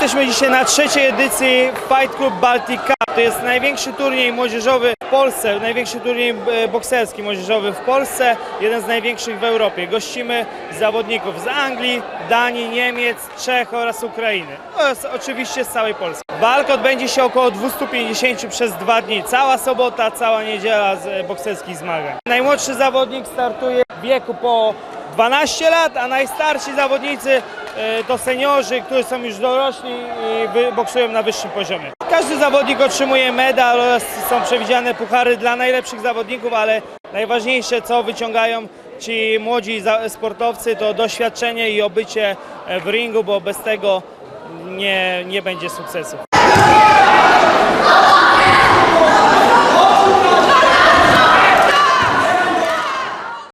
Jesteśmy dzisiaj na trzeciej edycji Fight Club Baltic Cup. To jest największy turniej młodzieżowy w Polsce, największy turniej e, bokserski młodzieżowy w Polsce, jeden z największych w Europie. Gościmy zawodników z Anglii, Danii, Niemiec, Czech oraz Ukrainy oraz oczywiście z całej Polski. Walka odbędzie się około 250 przez dwa dni. Cała sobota, cała niedziela z e, bokserskich zmagań. Najmłodszy zawodnik startuje w wieku po 12 lat, a najstarsi zawodnicy e, to seniorzy, którzy są już dorośli i boksują na wyższym poziomie. Każdy zawodnik otrzymuje medal oraz są przewidziane puchary dla najlepszych zawodników, ale najważniejsze co wyciągają ci młodzi sportowcy to doświadczenie i obycie e, w ringu, bo bez tego nie, nie będzie sukcesu.